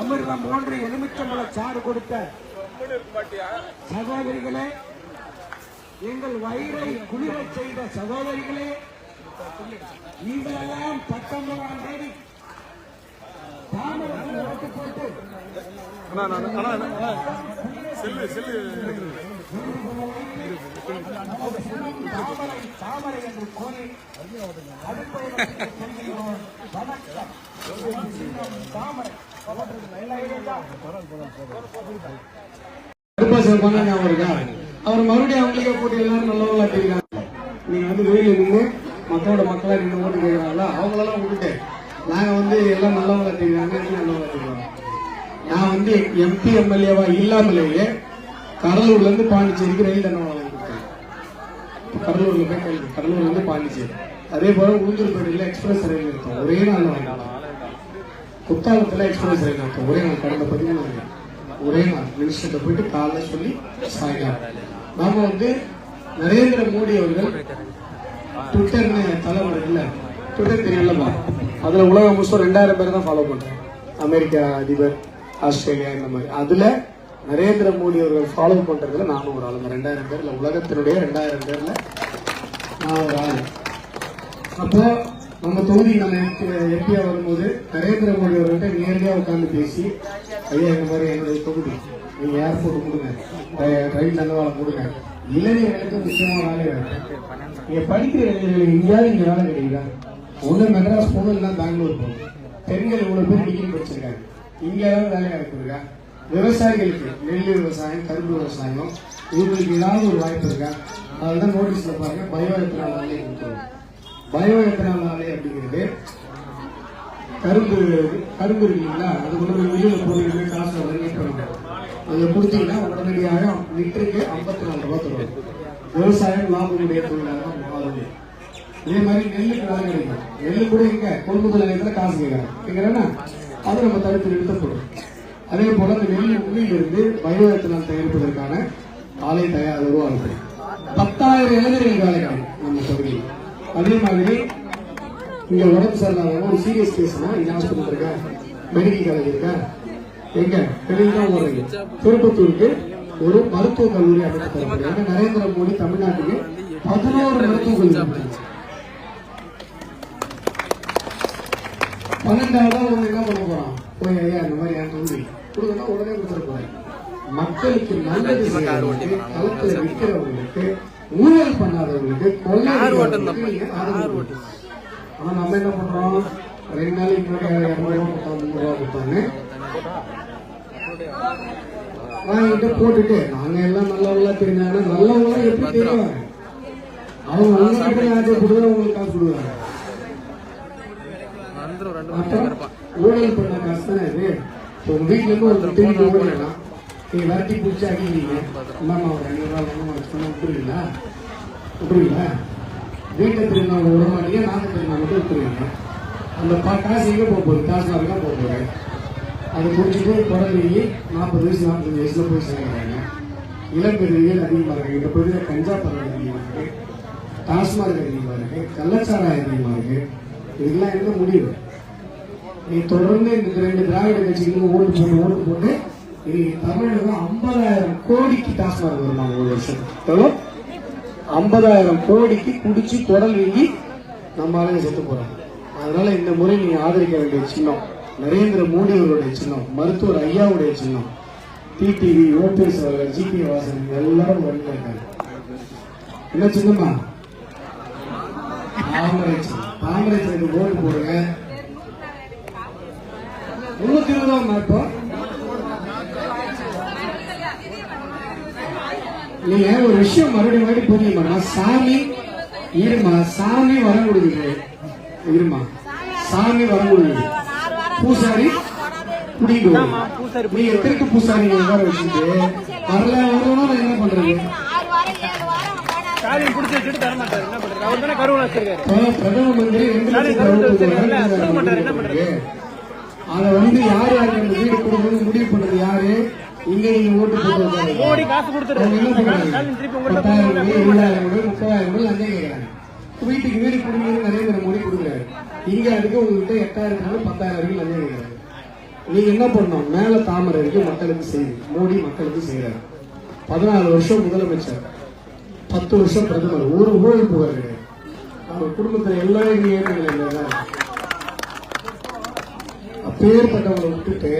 அமிர்தம் போன்ற எலுமிச்சம்பழ சாறு கொடுத்த சகோதரிகளே எங்கள் வயிறை குளிர செய்த சகோதரிகளே நீங்களெல்லாம் பத்தொன்பதாம் தேதி தாமரத்தில் போட்டு செல்லு செல்லு தாமரை என்று கோரி வணக்கம் தாமரை அவர் மறுபடியும் அவங்களுக்கே போட்டு எல்லாரும் நல்லவங்களா தெரியுறாங்க நீங்க வந்து வெளியில நின்று மக்களோட மக்களா நின்று ஓட்டு கேட்கறாங்களா அவங்களெல்லாம் விட்டுட்டு நாங்க வந்து எல்லாம் நல்லவங்களா தெரியுறாங்க நல்லவங்களா தெரியுறாங்க நான் வந்து எம்பி எம்எல்ஏவா இல்லாமலேயே கடலூர்ல இருந்து பாண்டிச்சேரிக்கு ரயில் தண்டனை வாங்கி கொடுத்தேன் கடலூர்ல போய் கல்வி கடலூர்ல இருந்து பாண்டிச்சேரி. அதே போல உளுந்தூர்பேட்டையில எக்ஸ்பிரஸ் ரயில் நிறுத்தம். ஒரே நாள் வாங்கினாங்க குத்தாலத்துல எக்ஸ்பிரஸ் ரயில் நிறுத்தம். ஒரே நாள் கடந்த பதிமூணு ஒரே நாள். மினிஸ்டர்கிட்ட போயிட்டு காலைல சொல்லி சாயங்காலம். நாம வந்து நரேந்திர மோடி அவர்கள் ட்விட்டர்னு தலைவர் இல்ல ட்விட்டர் தெரியலமா அதுல உலகம் முழுசும் ரெண்டாயிரம் பேர் தான் ஃபாலோ பண்றேன் அமெரிக்கா அதிபர் ஆஸ்திரேலியா இந்த மாதிரி. அதுல நரேந்திர மோடி அவர்கள் ஃபாலோ பண்ணுறதுல நானும் ஒரு ஆளுங்க. ரெண்டாயிரம் பேரில் உலகத்தினுடைய ரெண்டாயிரம் பேரில் நான் ஒரு ஆள். அப்போ நம்ம தொகுதி நம்ம எம்பியாக வரும்போது நரேந்திர மோடி அவர்கள்ட்ட நேரடியாக உட்காந்து பேசி ஐயா இந்த மாதிரி என்னுடைய தொகுதி நீங்கள் ஏர்போர்ட் கொடுங்க ரயில் தண்டவாளம் கொடுங்க. இளைஞர்களுக்கு முக்கியமான வேலை வேணும் நீங்கள் படிக்கிற இளைஞர்கள் எங்கேயாவது இங்கே வேலை கிடைக்குதா? ஒன்று மெட்ராஸ் போகணும் இல்லைன்னா பெங்களூர் போகணும். பெண்கள் இவ்வளோ பேர் டிகிரி படிச்சிருக்காங்க. இங்கேயாவது வேலை கிடைக்குதுக்கா விவசாயிகளுக்கு நெல் விவசாயம் கரும்பு விவசாயம் இவங்களுக்கு ஏதாவது ஒரு வாய்ப்பு இருக்கா? அதுதான் நோட்டீஸ்ல பாருங்க பயோ எத்தனால் ஆலை கொடுத்துருவோம் பயோ எத்தனால் ஆலை அப்படிங்கிறது கரும்பு கரும்பு இருக்கு இல்லைங்களா? அது கொண்டு வெளியில் வெளியில காசு வாங்கி பண்ணுவோம் அதை கொடுத்தீங்கன்னா உடனடியாக லிட்டருக்கு ஐம்பத்தி நாலு ரூபா தருவாங்க. விவசாயம் லாபமுடைய தொழிலாக மாறுது. இதே மாதிரி நெல்லுக்கு வேலை கிடைக்கும் நெல்லு கூட எங்க? கொள்முதல் நிலையத்தில் காசு கேட்கறாங்க கேட்கறேன்னா அதை நம்ம தடுத்து நிறுத்தப்படும். அதே போல அந்த நெல் உண்மையில் பயோ தயாரிப்பதற்கான ஆலை தயார் உருவாகும் பத்தாயிரம் இளைஞர்கள் வேலை கிடைக்கும் நம்ம பகுதியில். அதே மாதிரி இங்க உடம்பு சரியில்லாத ஒரு சீரியஸ் கேஸ்னா இங்க ஹாஸ்பிட்டல் இருக்க மெடிக்கல் காலேஜ் இருக்க எங்க? வெளியில தான் ஓடுறீங்க திருப்பத்தூருக்கு ஒரு மருத்துவ கல்லூரி அமைத்து தரப்படுது. ஏன்னா நரேந்திர மோடி தமிழ்நாட்டுக்கு பதினோரு மருத்துவ கல்லூரி அமைச்சாரு. பன்னெண்டாவது அவங்க என்ன பண்ண போறான்? போய் ஐயா இந்த மாதிரி என் தொகுதி கொடுக்கணும் உடனே கொடுத்துட போறேன் மக்களுக்கு நல்லது செய்யறவங்களுக்கு களத்துல விற்கிறவங்களுக்கு ஊழல் பண்ணாதவங்களுக்கு கொடுக்கணும். ஆனா நம்ம என்ன பண்றோம்? ரெண்டு நாளைக்கு முன்னாடி இரநூறு ரூபா கொடுத்தா முந்நூறு ரூபா கொடுத்தாங்க. வாங்கிட்டு போட்டுட்டு நாங்க எல்லாம் நல்லவங்களா தெரிஞ்சாங்கன்னா நல்லவங்களா எப்படி தெரியும்? அவங்க உங்ககிட்ட யார்கிட்ட கொடுக்குறோம் உங்களுக்கு காசு கொடுக்குறாங்க ஊழல் பண்ண காசு தானே இது உங்க வீட்டுல இருந்து ஒரு திரும்பி ஓடலாம் நீங்க விரட்டி பிடிச்சி அடிக்கிறீங்க. அம்மா ஒரு ரெண்டு ரூபா சொன்னா விட்டுருவீங்களா விட்டுருவீங்களா வீட்டை திரும்ப விட மாட்டீங்க நாங்க திரும்ப மட்டும் விட்டுருவீங்க அந்த பா- காசு எங்க போக போகுது? காசு தான் போக போகுது. அதை முடிச்சுட்டு குழந்தைங்க நாற்பது வயசு நாற்பத்தஞ்சு வயசுல போய் சேர்க்கிறாங்க இளம்பெருவியல் அதிகமாக இருக்கு. இந்த பகுதியில் கஞ்சா பரவல் அதிகமாக இருக்கு. டாஸ்மாக் அதிகமாக இருக்கு. கள்ளச்சாராயம் அதிகமாக இருக்கு. இதெல்லாம் என்ன முடிவு நீ தொடர்ந்து இந்த ரெண்டு திராவிட கட்சிகளுக்கு ஓட்டு போட்டு ஓட்டு போட்டு தமிழகம் ஐம்பதாயிரம் கோடிக்கு டாஸ்மாக் வருவாங்க ஒரு வருஷம்? எவ்வளோ ஐம்பதாயிரம் கோடிக்கு குடிச்சு குடல் வீங்கி நம்ம ஆளுங்க செத்து போறாங்க. அதனால இந்த முறை நீங்க ஆதரிக்க வேண்டிய சின்னம் நரேந்திர மோடி அவருடைய சின்னம் மருத்துவர் ஐயாவுடைய சின்னம் டிடிவி ஓபிஎஸ் அவர்கள் ஜிபி வாசன் எல்லாரும் வழியில் இருக்காங்க. என்ன சின்னம்மா? தாமரை சின்னம் தாமரை ஓட்டு போடுங்க. முன்னூத்தி இருபதாம் நாட்டம் நீங்க ஒரு விஷயம் மறுபடியும் மறுபடியும் புரியுமா சாமி இருமா சாமி வரம் கொடுக்குது. இருமா சாமி வரம் கொடுக்குது. பூசாரி குடிங்க நீ எத்தனைக்கு பூசாரி உட்கார வச்சுட்டு வரல வரணும் என்ன பண்றது? பிரதம மந்திரி ரெண்டு அதை வந்து யார் யாருக்கு அந்த வீடு கொடுக்கணும்னு முடிவு பண்றது யாரு? இங்க நீங்க ஓட்டு போட்டு காசு பத்தாயிரம் கோடி, இருபதாயிரம் முப்பதாயிரம் கோடி லஞ்சம் கேட்கறாங்க. வீட்டுக்கு வீடு கொடுங்கன்னு நரேந்திர மோடி கொடுக்குறாரு. இங்க அதுக்கு உங்ககிட்ட எட்டாயிரம் நாள் பத்தாயிரம் வரைக்கும் லஞ்சம் கேட்கிறாரு நீங்க என்ன பண்ணணும்? மேல தாமரை இருக்கு மக்களுக்கு செய்யுது மோடி மக்களுக்கு செய்யறாரு. பதினாலு வருஷம் முதலமைச்சர். பத்து வருஷம் பிரதமர். ஒரு ஊழல் புகார் கிடையாது. அவர் குடும்பத்துல எல்லாரும் ஏற்றுக்கல அப்பேற்பட்டவங்களை விட்டுட்டு